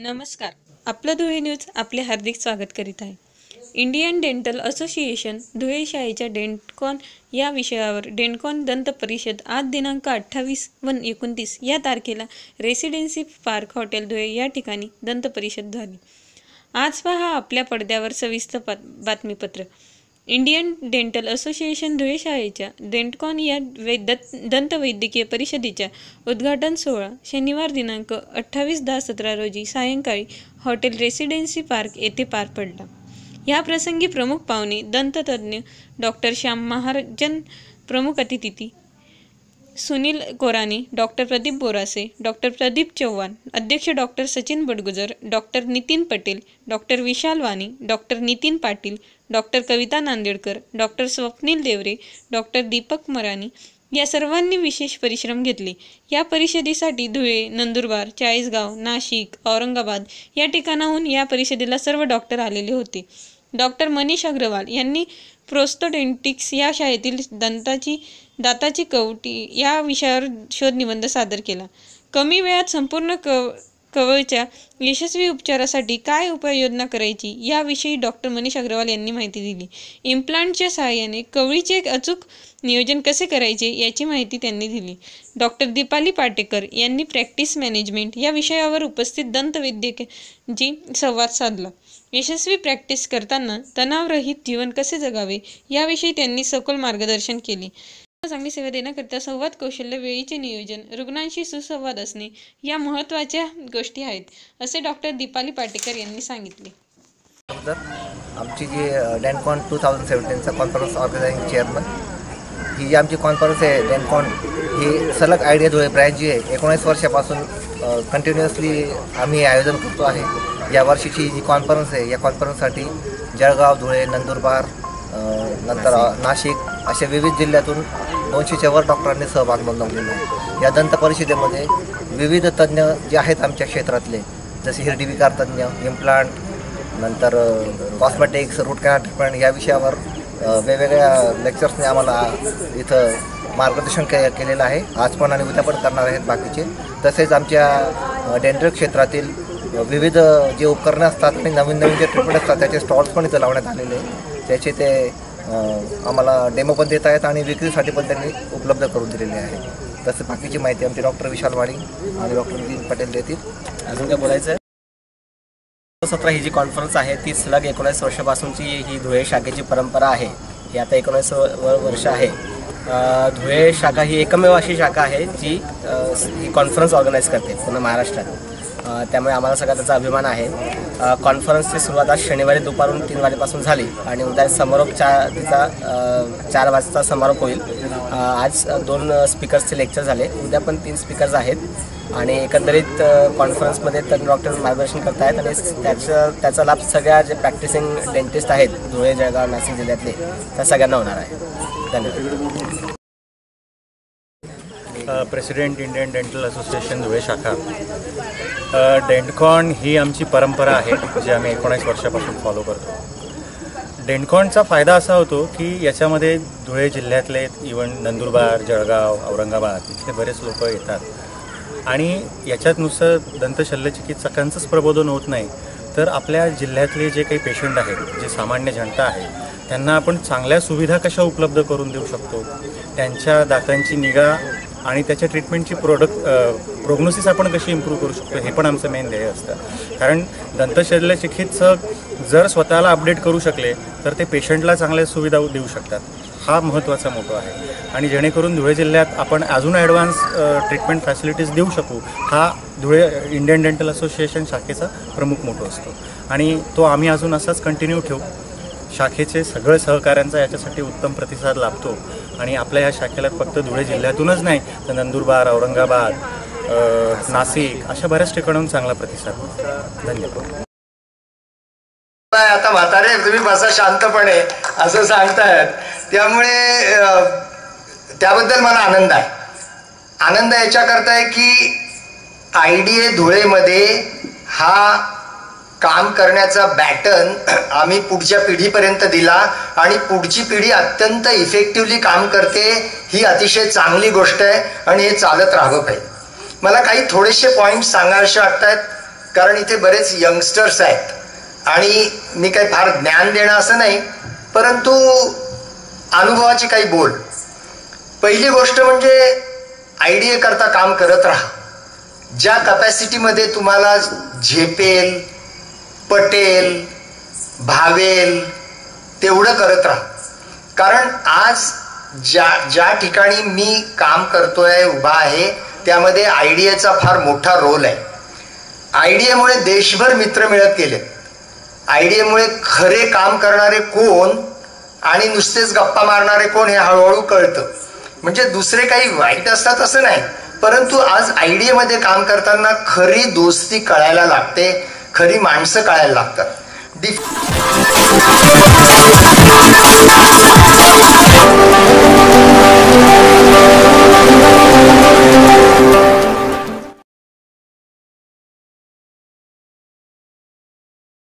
नमस्कार. आपलं धुळे न्यूज आपले हार्दिक स्वागत करीत आहे. इंडियन डेंटल असोसिएशन धुळे शाळेच्या डेंटकॉन या विषयावर डेंटकॉन दंत परिषद आज दिनांक अठ्ठावीस व एकोणतीस या तारखेला रेसिडेन्सी पार्क हॉटेल धुळे या ठिकाणी दंत परिषद झाली. आज पहा आपल्या पडद्यावर सविस्तर पा बातमीपत्र. इंडियन डेंटल असोसिएशन धुळे शाळेच्या डेंटकॉन या वै दत् दंतवैद्यकीय परिषदेच्या उद्घाटन सोहळा शनिवार दिनांक अठ्ठावीस दहा सतरा रोजी सायंकाळी हॉटेल रेसिडेन्सी पार्क येथे पार पडला. या प्रसंगी प्रमुख पाहुणे दंततज्ञ डॉक्टर श्याम महाराजन प्रमुख अतिथी सुनील कोरानी डॉक्टर प्रदीप बोरासे डॉक्टर प्रदीप चव्हाण अध्यक्ष doctor Sachin Badgujar doctor Nitin Patel doctor Vishal Wani doctor Nitin Patil doctor Kavita Nandedkar doctor Swapnil Deore doctor Deepak Marani या सर्वांनी विशेष परिश्रम घेतले. या परिषदेसाठी धुळे नंदुरबार चाळीसगाव नाशिक औरंगाबाद या ठिकाणाहून या परिषदेला सर्व डॉक्टर आलेले होते. डॉक्टर मनीष अग्रवाल यांनी प्रोस्तोडेंटिक्स या शाळेतील दंताची दाताची कवटी या विषयावर शोधनिबंध सादर केला. कमी वेळात संपूर्ण क कवळच्या यशस्वी उपचारासाठी काय उपाययोजना करायची याविषयी डॉक्टर मनीष अग्रवाल यांनी माहिती दिली. इम्प्लांटच्या सहाय्याने कवळीचे एक अचूक नियोजन कसे करायचे याची माहिती त्यांनी दिली. डॉक्टर दीपाली पाटेकर यांनी प्रॅक्टिस मॅनेजमेंट या विषयावर उपस्थित दंतवैद्यकची संवाद साधला. यशस्वी प्रॅक्टिस करताना तणावरहित जीवन कसे जगावे याविषयी त्यांनी सखोल मार्गदर्शन केले. चांगली सेवा देण्याकरिता संवाद कौशल्य वेळीचे नियोजन रुग्णांशी सुसंवाद असणे या महत्त्वाच्या गोष्टी आहेत असे डॉक्टर दीपाली पाटेकर यांनी सांगितले. तर आमची जी डॅनकॉन टू थाउजंड सेवन्टीनचा कॉन्फरन्स ऑर्गनायझिंग चेअरमन ही जी आमची कॉन्फरन्स आहे डॅनकॉन ही सलग आयडिया धुळे ब्रँच जी आहे एकोणीस वर्षापासून कंटिन्युअसली आम्ही आयोजन करतो आहे. या वर्षीची जी कॉन्फरन्स आहे या कॉन्फरन्ससाठी जळगाव धुळे नंदुरबार नंतर नाशिक अशा विविध जिल्ह्यातून दोनशेच्या वर डॉक्टरांनी सहभाग नोंदवलेला आहे या दंत परिषदेमध्ये विविध तज्ज्ञ जे आहेत आमच्या क्षेत्रातले जसे हिरडीविकार तज्ज्ञ इम्प्लांट नंतर कॉस्मेटिक्स रूट कॅनल ट्रीटमेंट या विषयावर वेगवेगळ्या लेक्चर्सने आम्हाला इथं मार्गदर्शन के केलेलं आहे. आज पण आणि उद्या पण करणार आहेत बाकीचे. तसेच आमच्या डेंटल क्षेत्रातील विविध जे उपकरणं असतात आणि नवीन नवीन जे ट्रीटमेंट असतात त्याचे स्टॉल्स पण इथं लावण्यात आलेले आहे. त्याचे ते आम्हाला डेमो पण देत आहेत आणि विक्रीसाठी पण त्यांनी उपलब्ध करून दिलेली आहे. तसं बाकीची माहिती आमचे डॉक्टर विशाल वाणी आणि डॉक्टर नितीन पटेल देतील. अजून काय बोलायचं आहे सतरा ही जी कॉन्फरन्स आहे ती सलग एकोणीस वर्षापासूनची ही धुळे शाखेची परंपरा आहे. ही आता एकोणीस व- वर्ष आहे. धुळे शाखा ही एकमेव अशी शाखा आहे जी ही कॉन्फरन्स ऑर्गनाईज करते पूर्ण महाराष्ट्रात. त्यामुळे आम्हाला सगळा त्याचा अभिमान आहे. कॉन्फरन्सची सुरुवात आज शनिवारी दुपारून तीन वाजेपासून झाली आणि उद्या समारोप चार तिचा चार वाजता समारोप होईल. आज दोन स्पीकर्सचे लेक्चर झाले. उद्या पण तीन स्पीकर्स आहेत आणि एकंदरीत कॉन्फरन्समध्ये तज्ञ डॉक्टर मार्गदर्शन करत आहेत आणि त्याचं त्याचा लाभ सगळ्या जे प्रॅक्टिसिंग डेंटिस्ट आहेत धुळे जळगाव नाशिक जिल्ह्यातले त्या सगळ्यांना होणार आहे. धन्यवाद. President Indian dental association Dhule शाखा. डेंडकॉन ही आमची परंपरा आहे जी आम्ही एकोणीस वर्षापासून फॉलो करतो. डेंटकॉनचा फायदा असा होतो की याच्यामध्ये धुळे जिल्ह्यातले इवन नंदुरबार जळगाव औरंगाबाद इथले बरेच लोक येतात. आणि याच्यात नुसतं दंतशल्यचिकित्सकांचंच प्रबोधन होत नाही. तर आपल्या जिल्ह्यातले जे काही पेशंट आहेत जे सामान्य जनता आहे त्यांना आपण चांगल्या सुविधा कशा उपलब्ध करून देऊ शकतो? त्यांच्या दातांची निगा आणि त्याच्या ट्रीटमेंटची प्रोडक्ट प्रोग्नोसिस आपण कशी इम्प्रूव्ह करू शकतो हे पण आमचं मेन ध्येय असतं. कारण दंतशल्य चिकित्सक जर स्वतःला अपडेट करू शकले तर ते पेशंटला चांगल्या सुविधा देऊ शकतात. हा महत्त्वाचा मोठो आहे. आणि जेणेकरून धुळे जिल्ह्यात आपण अजून ॲडव्हान्स ट्रीटमेंट फॅसिलिटीज देऊ शकू हा धुळे इंडियन डेंटल असोसिएशन शाखेचा प्रमुख मोठो असतो. आणि तो आम्ही अजून असाच कंटिन्यू ठेवू. शाखेचे सगळे सहकाऱ्यांचा याच्यासाठी उत्तम प्रतिसाद लाभतो. आणि आपल्या या शाखेला फक्त धुळे जिल्ह्यातूनच नाही तर नंदुरबार औरंगाबाद नाशिक अशा बऱ्याच ठिकाणाहून चांगला प्रतिसाद. धन्यवाद. आता म्हातारे तुम्ही बसा शांतपणे असं सांगतायत. त्यामुळे त्याबद्दल मला आनंद आहे. आनंद याच्याकरता आहे की आय डी ए धुळेमध्ये हा काम करण्याचा बॅटन आम्ही पुढच्या पिढीपर्यंत दिला आणि पुढची पिढी अत्यंत इफेक्टिव्हली काम करते ही अतिशय चांगली गोष्ट आहे आणि हे चालत राहावं पाहिजे. मला काही थोडेसे पॉईंट सांगावेसे वाटत आहेत कारण इथे बरेच यंगस्टर्स आहेत. आणि मी काही फार ज्ञान देणं असं नाही परंतु अनुभवाची काही बोल. पहिली गोष्ट म्हणजे आयडिया करता काम करत राहा. ज्या कपॅसिटीमध्ये तुम्हाला झेपेल पटेल भावेल तेवढं करत राहा. कारण आज ज्या ज्या ठिकाणी मी काम करतोय उभा आहे त्यामध्ये आयडियाचा फार मोठा रोल आहे. आयडियामुळे देशभर मित्र मिळत गेले. आयडियामुळे खरे काम करणारे कोण आणि नुसतेच गप्पा मारणारे कोण हे हळूहळू कळतं. म्हणजे दुसरे काही वाईट असतात असं नाही परंतु आज आयडियामध्ये काम करताना खरी दोस्ती कळायला लागते खरी माणसं कळायला लागतात. डिफ